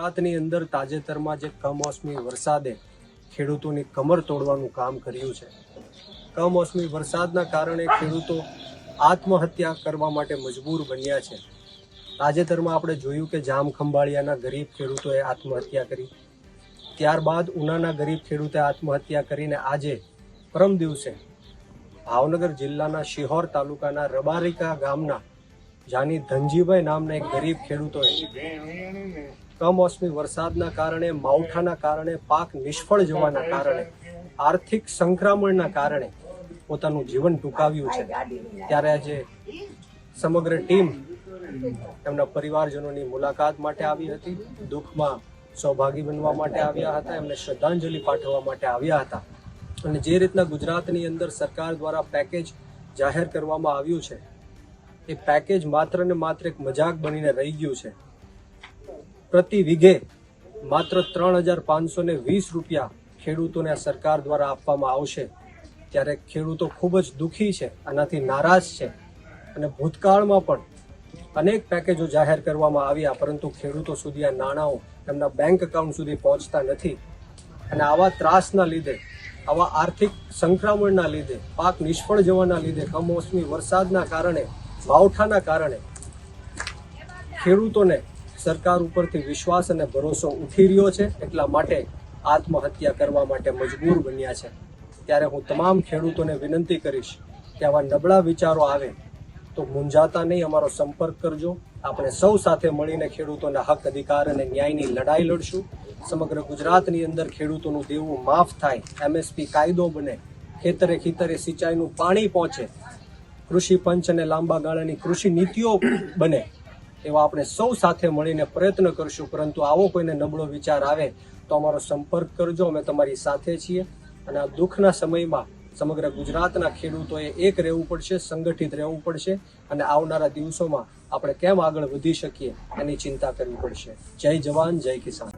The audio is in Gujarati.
ગુજરાતની અંદર તાજેતરમાં જે કમોસમી વરસાદે ખેડૂતોની કમર તોડવાનું કામ કર્યું છે. કમોસમી વરસાદના કારણે ખેડૂતો આત્મહત્યા કરવા માટે મજબૂર બન્યા છે. તાજેતરમાં આપણે જોયું કે જામ ખંભાળિયાના ગરીબ ખેડૂતોએ આત્મહત્યા કરી. ત્યારબાદ ઉનાના ગરીબ ખેડૂતે આત્મહત્યા કરીને આજે પરમ દિવસે ભાવનગર જિલ્લાના શિહોર તાલુકાના રબારિકા ગામના જાની ધનજીભાઈ નામના એક ગરીબ ખેડૂતોએ કમોસમી વરસાદના કારણે, માવઠાના કારણે, પાક નિષ્ફળ જવાના કારણે, આર્થિક સંક્રમણના કારણે પોતાનું જીવન ટૂંકાવ્યું છે. ત્યારે આજે સમગ્ર ટીમ એમના પરિવારજનોની મુલાકાત માટે આવી હતી. દુઃખમાં સૌભાગી બનવા માટે આવ્યા હતા, એમને શ્રદ્ધાંજલિ પાઠવવા માટે આવ્યા હતા. અને જે રીતના ગુજરાતની અંદર સરકાર દ્વારા પેકેજ જાહેર કરવામાં આવ્યું છે એ પેકેજ માત્ર ને માત્ર એક મજાક બનીને રહી ગયું છે. પ્રતિ વીઘે માત્ર ત્રણ હજાર પાંચસો ને વીસ રૂપિયા ખેડૂતોને આ સરકાર દ્વારા આપવામાં આવશે. ત્યારે ખેડૂતો ખૂબ જ દુઃખી છે, આનાથી નારાજ છે. અને ભૂતકાળમાં પણ અનેક પેકેજો જાહેર કરવામાં આવ્યા, પરંતુ ખેડૂતો સુધી આ નાણાંઓ એમના બેંક એકાઉન્ટ સુધી પહોંચતા નથી. અને આવા ત્રાસના લીધે, આવા આર્થિક સંક્રમણના લીધે, પાક નિષ્ફળ જવાના લીધે, કમોસમી વરસાદના કારણે માવઠાના કારણે ખેડૂતોને સરકાર ઉપરથી વિશ્વાસ અને ભરોસો ઉઠી રહ્યો છે, એટલા માટે આત્મહત્યા કરવા માટે મજબૂર બન્યા છે. ત્યારે હું તમામ ખેડૂતોને વિનંતી કરીશ કે આવા નબળા વિચારો આવે તો મૂંઝાતા નહીં, અમારો સંપર્ક કરજો. આપણે સૌ સાથે મળીને ખેડૂતોના હક, અધિકાર અને ન્યાયની લડાઈ લડશું. સમગ્ર ગુજરાતની અંદર ખેડૂતોનું દેવું માફ થાય. એમએસપી કાયદો બને. ખેતરે ખેતરે સિંચાઈનું પાણી પહોંચે. કૃષિ પંચ અને લાંબા ગાળાની કૃષિ નીતિઓ બને એવા આપણે સૌ સાથે મળીને પ્રયત્ન કરશું. પરંતુ આવો કોઈને નબળો વિચાર આવે તો અમારો સંપર્ક કરજો. અમે તમારી સાથે છીએ અને આ દુઃખના સમયમાં સમગ્ર ગુજરાતના ખેડૂતોએ એક રહેવું પડશે, સંગઠિત રહેવું પડશે અને આવનારા દિવસોમાં આપણે કેમ આગળ વધી શકીએ એની ચિંતા કરવી પડશે. જય જવાન, જય કિસાન.